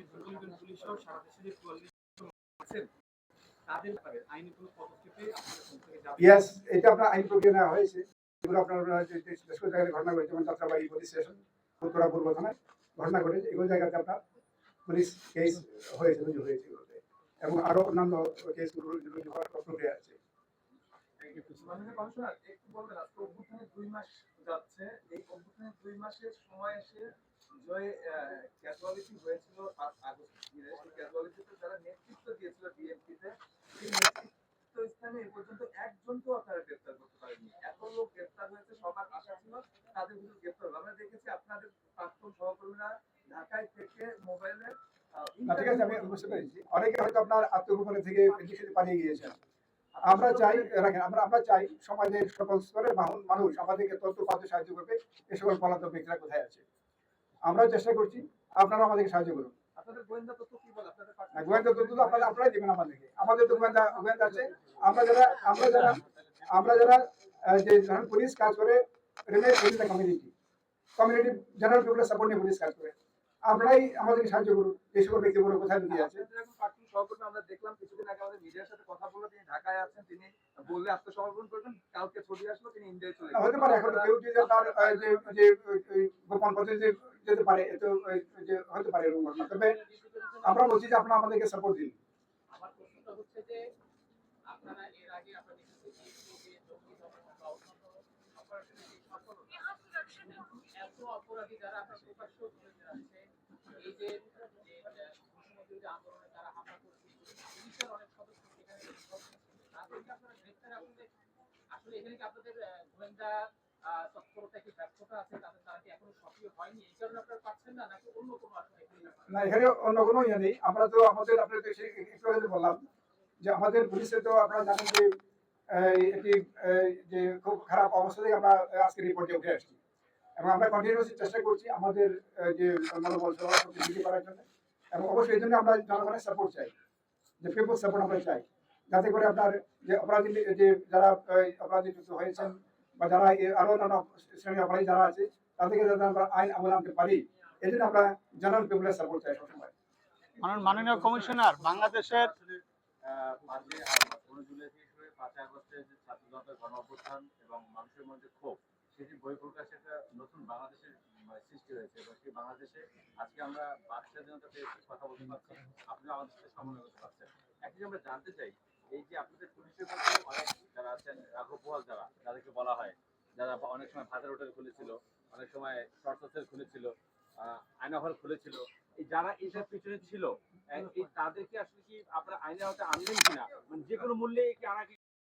আসামি দুজন পুলিশ সহ সারা দেশে যে চুয়াল্লিশ আছেন তাদের ব্যাপারে আইনি কোনো পদক্ষেপে আপনাদের পক্ষ থেকে যাবে ইয়াস এটা আপনার আইন প্রক্রিয়া নেওয়া হয়েছে। এগুলো আপনার জায়গায় ঘটনা ঘটেছে যেমন যাত্রাবাড়ি পুলিশ স্টেশন উত্তরা পূর্ব থানায় ঘটনা ঘটেছে এগুলো জায়গাতে আপনার পুলিশ কেস হয়েছে রুজু হয়েছে এগুলোতে। এবং আরও অন্যান্য কেস রুজু হওয়ার প্রক্রিয়া আছে। বলবেন দুই মাস যাচ্ছে। এই অভ্যুত্থানের দুই মাসের সময় এসে যে এ পর্যন্ত একজনকেও আপনারা গ্রেপ্তার করতে পারেননি। এত লোক গ্রেপ্তার হয়েছে সবার আশা ছিল তাদের ভিতরে গ্রেপ্তার আমরা দেখেছি আপনাদের প্রাক্তন সহকর্মীরা ঢাকায় থেকে মোবাইলে ঠিক আছে আমি বুঝতে পেরেছি। অনেকে হয়তো আপনার আত্মগোপনে থেকে পালিয়ে গিয়েছেন। আমরা চাই রাখেন আমরা আমরা চাই সমাজের সকল স্তরের মানুষ মানুষ আমাদেরকে তথ্য পাতে সাহায্য করবে। এ সকল পলাতক ব্যক্তিরা কোথায় আছে? আমরা চেষ্টা করছি আপনারা আমাদেরকে সাহায্য করুন। গোয়েন্দা তথ্য তো আপনারা আপনারাই দেবেন আমাদেরকে। আমাদের তো গোয়েন্দা গোয়েন্দা আছে। আমরা যারা আমরা যারা আমরা যারা যে ধরেন পুলিশ কাজ করে কমিউনিটি কমিউনিটি জেনারেল পিপলের সাপোর্ট নিয়ে পুলিশ কাজ করে। আমরাই আমাদেরকে সাহায্য করুন। এই সকল ব্যক্তিগুলো কোথায় লুকিয়ে আছে আপনাদের এখন প্রাক্তন সহকর্মী আমরা দেখলাম কিছুদিন আগে আমাদের মিডিয়ার সাথে কথা বলল তিনি ঢাকায় আছেন তিনি বললে আত্মসমর্পণ করবেন কালকে ছবি আসলো তিনি ইন্ডিয়ায় চলে হতে পারে এখন কেউ যদি আহ, যে যে ওই- ওই গোপন যেতে পারে ওই যে হতে পারে এরকম ঘটনা। তবে আমরা বলছি যে আপনারা আমাদেরকে সাপোর্ট দিন। আমার প্রশ্নটা হচ্ছে যে আপনারা এর আগে আপনারা দেখেছেন যে জঙ্গি দমন বা অন্যান্য অপারেশনে যে এত অপরাধী যারা আপনার প্রকাশ্য ধরে আছে এই যে যে, আহ, মুখ্যমন্ত্রী যে আন্দোলনে তারা হামলা করছে পুলিশের অনেক না এখানে অন্য কোনো ইয়ে নেই। আমরা তো আমাদের একটু বললাম যে আমাদের পুলিশে তো যে খুব খারাপ আমরা আজকে আসছি। এবং আমরা চেষ্টা করছি আমাদের যে করার জন্য। এবং অবশ্যই এই আমরা জনগণের সাপোর্ট চাই। যে পিপল সাপোর্ট আমরা চাই। যাতে করে আপনার যে অপরাধী যে যারা অপরাধী যুক্ত হয়েছেন বা যারা এই আরও অন্যান্য শ্রেণির অপরাধী যারা আছে তাদেরকে যাতে আমরা আইন আমল আনতে পারি এই জন্য আমরা জেনারেল পিপলের সাপোর্ট চাই সবসময়। মাননীয়- কমিশনার বাংলাদেশের আগস্টের যে ছাত্র জনতার গণ অভ্যুত্থান এবং মানুষের মধ্যে ক্ষোভ সেটি বই প্রকাশে একটা নতুন বাংলাদেশের সৃষ্টি হয়েছে এবং সেই বাংলাদেশে আজকে আমরা বাক স্বাধীনতা পেয়ে কথা বলতে পারছি আপনিও আমাদের সাথে সমন্বয় করতে পারছেন। একদিন আমরা জানতে চাই এই যে আপনাদের পুলিশের যারা আছেন রাঘব বোয়াল যারা যাদেরকে বলা হয় যারা অনেক সময় ভাতের হোটেল খুলেছিল অনেক সময় শর্ট হোটেল খুলেছিল আহ, আয়না খুলেছিল যারা এইসব পিছনে ছিল তাদেরকে আসলে কি আপনারা আইনের আওতায় আনলেন কিনা? মানে যে কোনো মূল্যে কি আনা